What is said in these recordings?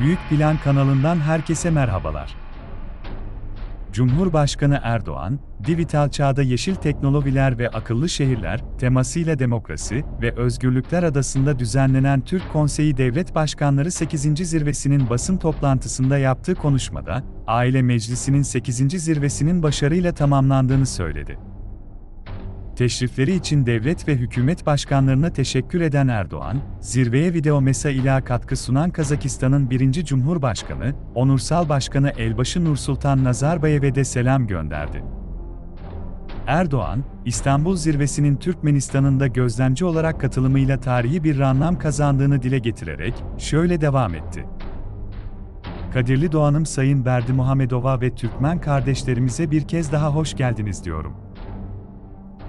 Büyük Plan kanalından herkese merhabalar. Cumhurbaşkanı Erdoğan, dijital çağda yeşil teknolojiler ve akıllı şehirler temasıyla demokrasi ve özgürlükler adasında düzenlenen Türk Konseyi Devlet Başkanları 8. Zirvesi'nin basın toplantısında yaptığı konuşmada, Aile Meclisi'nin 8. zirvesinin başarıyla tamamlandığını söyledi. Teşrifleri için devlet ve hükümet başkanlarına teşekkür eden Erdoğan, zirveye video mesa ile katkı sunan Kazakistan'ın birinci Cumhurbaşkanı, Onursal Başkanı Elbaşı Nursultan Nazarbayev'e de selam gönderdi. Erdoğan, İstanbul zirvesinin Türkmenistan'ın da gözlemci olarak katılımıyla tarihi bir anlam kazandığını dile getirerek, şöyle devam etti. Kadirli Doğan'ım Sayın Berdi Muhamedova ve Türkmen kardeşlerimize bir kez daha hoş geldiniz diyorum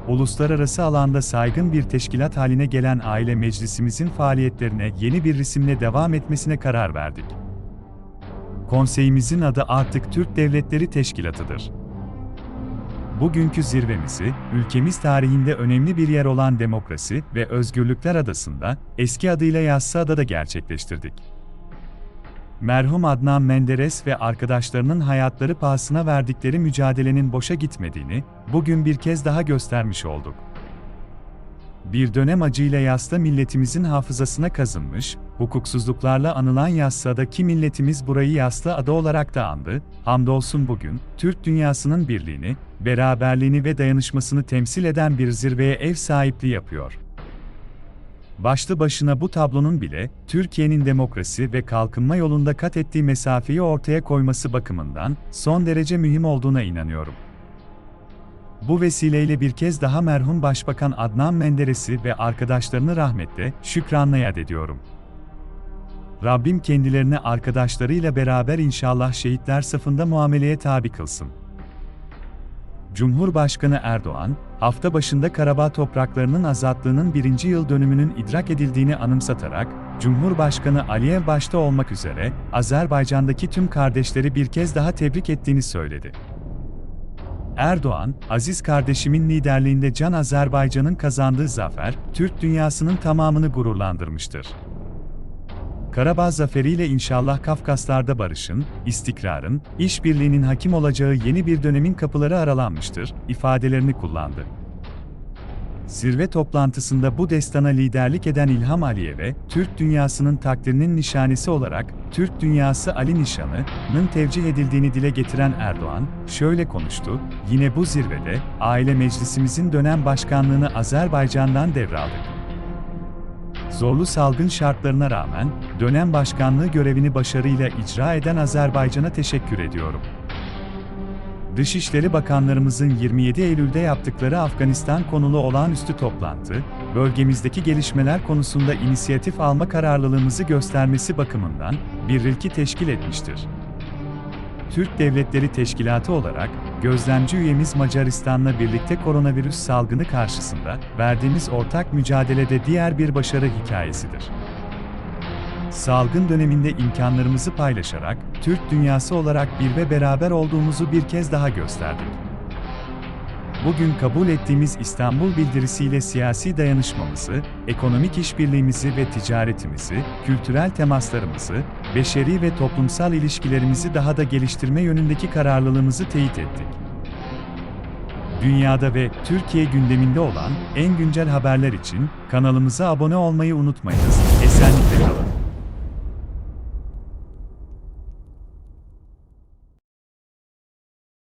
uluslararası alanda saygın bir teşkilat haline gelen aile meclisimizin faaliyetlerine yeni bir isimle devam etmesine karar verdik. Konseyimizin adı artık Türk Devletleri Teşkilatı'dır. Bugünkü zirvemizi, ülkemiz tarihinde önemli bir yer olan Demokrasi ve Özgürlükler Adası'nda, eski adıyla Yassıada'da gerçekleştirdik. Merhum Adnan Menderes ve arkadaşlarının hayatları pahasına verdikleri mücadelenin boşa gitmediğini, bugün bir kez daha göstermiş olduk. Bir dönem acıyla yasta milletimizin hafızasına kazınmış, hukuksuzluklarla anılan yassada milletimiz burayı yasta ada olarak da andı, hamdolsun bugün, Türk dünyasının birliğini, beraberliğini ve dayanışmasını temsil eden bir zirveye ev sahipliği yapıyor. Başlı başına bu tablonun bile, Türkiye'nin demokrasi ve kalkınma yolunda kat ettiği mesafeyi ortaya koyması bakımından son derece mühim olduğuna inanıyorum. Bu vesileyle bir kez daha merhum Başbakan Adnan Menderes'i ve arkadaşlarını rahmetle, şükranla yad ediyorum. Rabbim kendilerini arkadaşlarıyla beraber inşallah şehitler safında muameleye tabi kılsın. Cumhurbaşkanı Erdoğan, hafta başında Karabağ topraklarının azatlığının birinci yıl dönümünün idrak edildiğini anımsatarak, Cumhurbaşkanı Aliyev başta olmak üzere, Azerbaycan'daki tüm kardeşleri bir kez daha tebrik ettiğini söyledi. Erdoğan, aziz kardeşimin liderliğinde Can Azerbaycan'ın kazandığı zafer, Türk dünyasının tamamını gururlandırmıştır. Karabağ zaferiyle inşallah Kafkaslar'da barışın, istikrarın, işbirliğinin hakim olacağı yeni bir dönemin kapıları aralanmıştır, ifadelerini kullandı. Zirve toplantısında bu destana liderlik eden İlham Aliyev'e, Türk dünyasının takdirinin nişanesi olarak, Türk Dünyası Ali Nişanı'nın tevcih edildiğini dile getiren Erdoğan, şöyle konuştu, yine bu zirvede, aile meclisimizin dönem başkanlığını Azerbaycan'dan devraldık. Zorlu salgın şartlarına rağmen, dönem başkanlığı görevini başarıyla icra eden Azerbaycan'a teşekkür ediyorum. Dışişleri Bakanlarımızın 27 Eylül'de yaptıkları Afganistan konulu olağanüstü toplantı, bölgemizdeki gelişmeler konusunda inisiyatif alma kararlılığımızı göstermesi bakımından bir ilki teşkil etmiştir. Türk Devletleri Teşkilatı olarak, gözlemci üyemiz Macaristan'la birlikte koronavirüs salgını karşısında verdiğimiz ortak mücadelede diğer bir başarı hikayesidir. Salgın döneminde imkanlarımızı paylaşarak, Türk dünyası olarak bir ve beraber olduğumuzu bir kez daha gösterdik. Bugün kabul ettiğimiz İstanbul bildirisiyle siyasi dayanışmamızı, ekonomik işbirliğimizi ve ticaretimizi, kültürel temaslarımızı, beşeri ve toplumsal ilişkilerimizi daha da geliştirme yönündeki kararlılığımızı teyit ettik. Dünyada ve Türkiye gündeminde olan en güncel haberler için kanalımıza abone olmayı unutmayınız. Esenlikler